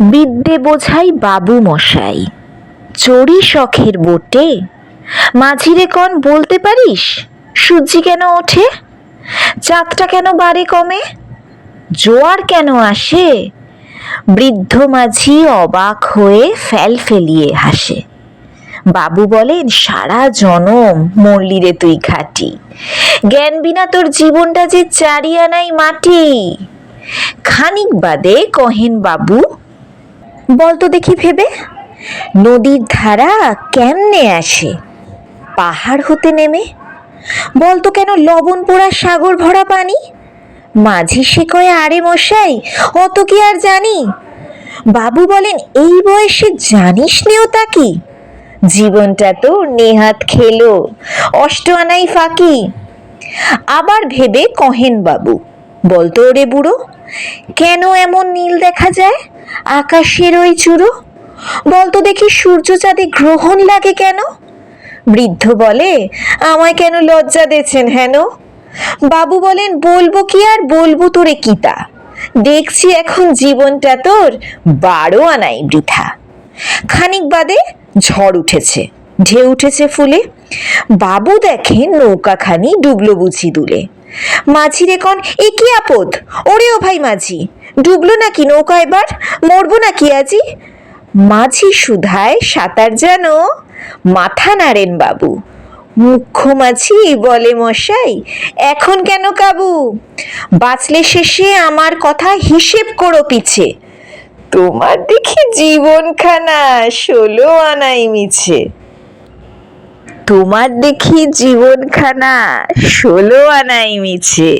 বিদ্যে বোঝাই বাবু মশাই। চড়ি শখের বোটে। মাঝিরে কন বলতে পারিস? সূর্যি কেন ওঠে? চাঁদটা কেন বাড়ে কমে? জোয়ার কেন আসে? বৃদ্ধ মাঝি অবাক হয়ে ফেল ফেলিয়ে হাসে। বাবু বলেন, সারা জনম মরলি রে তুই ঘাটি। জ্ঞান বিনা তোর জীবনটা যে চারিয়ানাই মাটি। খানিক বাদে কহেন বাবু বলতো দেখি ভেবে। নদীর ধারা কেমনে আসে? পাহাড় হতে নেমে? বলতো কেন লবণ পোড়া সাগর ভরা পানি? মাঝি সে কয়ে, আরে মশাই, অত কি আর জানি? বাবু বলেন, এই বয়সে জানিস নেও তা কি? জীবনটা তো নেহাত খেলো, অষ্ট আনাই ফাঁকি। আবার ভেবে কহেন বাবু বলতো ওরে বুড়ো, কেন এমন নীল দেখা যায়? আকাশের ওই চূড়ো বলতো দেখি সূর্য চাঁদে গ্রহণ লাগে কেন? বৃদ্ধ বলে, আমায় কেন লজ্জা দিয়েছেন হেন? বাবু বলেন, বলব কি আর বলব তোরে কিতা দেখছি এখন জীবনটা তোর বারো আনাই বৃথা। খানিক বাদে ঝড় উঠেছে, ঢেউ উঠেছে ফুলে। বাবু দেখেন নৌকাখানি ডুবলো বুঝি দুলে মাঝি রে কন, এ কি আপদ? ওরে ও ভাই মাঝি ডুবলো নাকি নৌকা এবার? মরবো নাকি আজি? মাঝি সুধায় সাঁতার যেন মাথা নাড়েন বাবু। মুখ্য মাঝি বলে মশাই, এখন কেন কাবু? বাঁচলে শেষে আমার কথা হিসেব করো পিছে। তোমার দেখি জীবনখানা ষোলো আনাই মিছে। তোমার দেখি জীবনখানা ষোলো আনাই মিছে।